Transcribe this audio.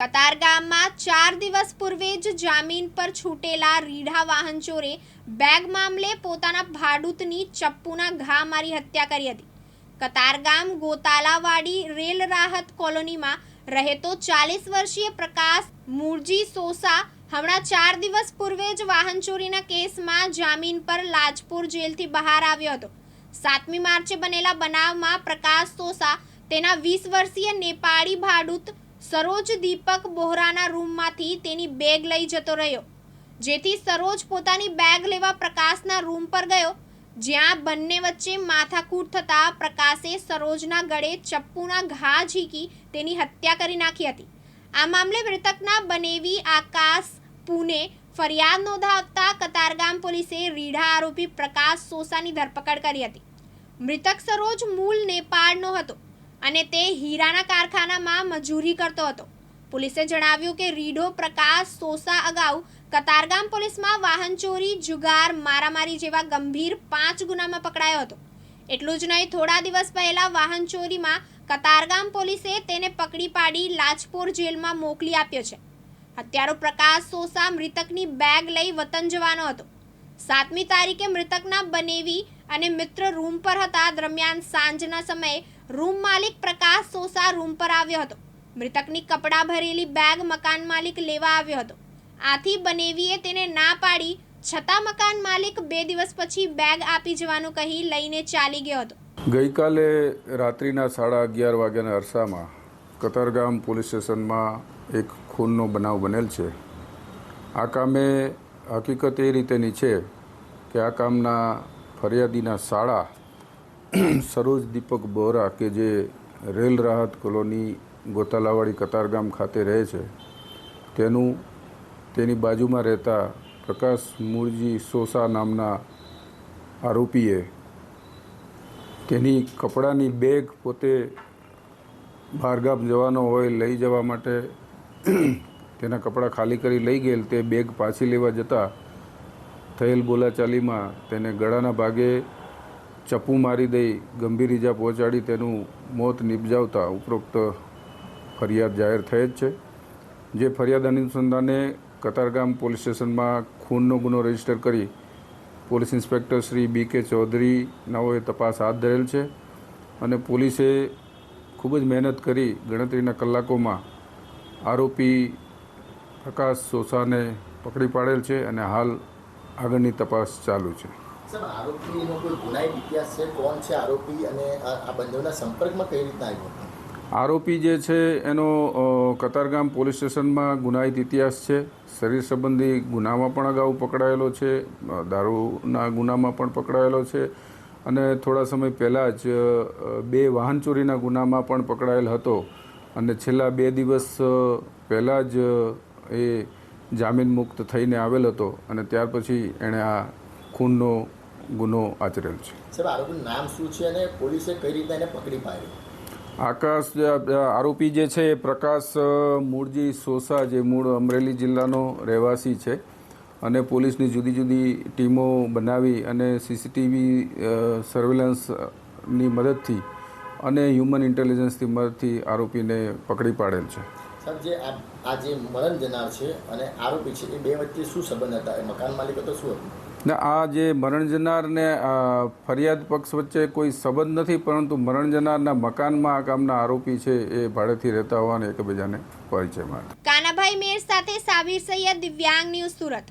કતારગામમાં ચાર દિવસ પૂર્વે જ જામીન પર છૂટેલા રીઢા વાહન ચોરે બેગ મામલે પોતાના ભાડૂતની ચપ્પુના ઘા મારી હત્યા કરી હતી. કતારગામ ગોતાલાવાડી રેલ રાહત કોલોનીમાં રહેતો ચાલીસ વર્ષીય પ્રકાશ મૂળજી સોસા હમણાં ચાર દિવસ પૂર્વે જ વાહન ચોરીના કેસમાં જામીન પર લાજપુર જેલથી બહાર આવ્યો હતો. સાતમી માર્ચે બનેલા બનાવમાં પ્રકાશ સોસા તેના વીસ વર્ષીય નેપાળી ભાડૂત સરોજ દીપક બોહરાના રૂમમાંથી તેની બેગ લઈ જતો રહ્યો. જેથી સરોજ પોતાની બેગ લેવા પ્રકાશના રૂમ પર ગયો, જ્યાં બંને વચ્ચે માથાકૂટ થતા પ્રકાશે સરોજના ગળે ચપ્પુના ઘા ઝીકી તેની હત્યા કરી નાખી હતી. આ મામલે મૃતકના બનેવી આકાશ પુને ફરિયાદ નોંધાવતા કતારગામ પોલીસે રીઢા આરોપી પ્રકાશ સોસાની ધરપકડ કરી હતી. મૃતક સરોજ મૂળ નેપાળનો હતો. અને તે હીરાના કારખાનામાં મજૂરી કરતો હતો. પોલીસે જણાવ્યું કે રીઢો પ્રકાશ સોસા અગાઉ કતારગામ પોલીસમાં વાહન ચોરી, જુગાર, મારામારી જેવા ગંભીર પાંચ ગુનામાં પકડાયો હતો. એટલું જ નહીં, થોડા દિવસ પહેલા વાહન ચોરીમાં કતારગામ પોલીસે તેને પકડી પાડી લાજપોર જેલમાં મોકલી આપ્યો છે. હત્યારો પ્રકાશ સોસા મૃતકની બેગ લઈ વતન જવાનો હતો. સાતમી તારીખે મૃતકના બનેવી અને મિત્ર રૂમ પર હતા દરમિયાન સાંજના સમયે રૂમ માલિક પ્રકાશ સોસા રૂમ પર આવ્યો હતો. મૃતકની કપડાં ભરેલી બેગ મકાન માલિક લેવા આવ્યો હતો. આથી બનેવીએ તેને ના પાડી, છતાં મકાન માલિક બે દિવસ પછી બેગ આપી જવાનું કહી લઈને ચાલી ગયો હતો. ગઈકાલે રાત્રિના સાડા અગિયાર વાગ્યાના અરસામાં કતારગામ પોલીસ સ્ટેશનમાં એક ખૂનનો બનાવ બનેલ છે. આ કામે હકીકત એ રીતેની છે કે આ કામના ફરિયાદીના શાળા સરોજ દીપક બોરા કે જે રેલ રાહત કોલોની ગોતાલાવાડી કતારગામ ખાતે રહે છે, તેનું, તેની બાજુમાં રહેતા પ્રકાશ મૂળજી સોસા નામના આરોપીએ તેની કપડાની બેગ પોતે બહારગામ જવાનો હોય, લઈ જવા માટે તેના કપડાં ખાલી કરી લઈ ગયેલ, તે બેગ પાછી લેવા જતાં થયેલ બોલાચાલીમાં તેને ગળાના ભાગે ચપ્પુ મારી દઈ, ગંભીર ઈજા પહોંચાડી તેનું મોત નિપજાવતા ઉપરોક્ત ફરિયાદ જાહેર થઈ જ છે. જે ફરિયાદ અનુસંધાને કતારગામ પોલીસ સ્ટેશનમાં ખૂનનો ગુનો રજિસ્ટર કરી પોલીસ ઇન્સ્પેક્ટર શ્રી બી કે ચૌધરી નાઓએ તપાસ હાથ ધરેલ છે અને પોલીસે ખૂબ જ મહેનત કરી ગણતરીના કલાકોમાં આરોપી પ્રકાશ સોસાને પકડી પાડેલ છે અને હાલ આગળની તપાસ ચાલુ છે. આરોપી આરોપી જે છે, એનો કતારગામ પોલીસ સ્ટેશનમાં ગુનાહિત ઇતિહાસ છે. શરીર સંબંધી ગુનામાં પણ અગાઉ પકડાયેલો છે. દારૂના ગુનામાં પણ પકડાયેલો છે. અને થોડા સમય પહેલાં જ બે વાહન ચોરીના ગુનામાં પણ પકડાયેલ હતો. અને છેલ્લા બે દિવસ પહેલાં જ એ જામીન મુક્ત થઈને આવેલ હતો. અને ત્યાર પછી એણે આ ખૂનનો ગુનો આચરેલ છે. સર આરોપીનું નામ શું છે અને પોલીસે કઈ રીતે એને પકડી પાડ્યો આકાશ આરોપી જે છે એ પ્રકાશ મૂળજી સોસા જે મૂળ અમરેલી જિલ્લાનો રહેવાસી છે અને પોલીસની જુદી જુદી ટીમો બનાવી અને સીસીટીવી સર્વેલન્સની મદદથી અને હ્યુમન ઇન્ટેલિજન્સની મદદથી આરોપીને પકડી પાડેલ છે. સર જે આ જે મરણ જનાર છે અને આરોપી છે એ બે વચ્ચે શું સંબંધ હતા? એ મકાન માલિક હતો શું હતું? ના આ જે મરણ જનારને ફરિયાદ પક્ષ વચ્ચે કોઈ સંબંધ નથી પરંતુ મરણ જનારના મકાનમાં આ કામના આરોપી છે એ ભાડેથી રહેતા હોવાને એકબીજાને પરિચયમાં કાનાભાઈ મેર સાથે સાબિર સૈયદ દિવ્યાંગ ન્યૂઝ સુરત.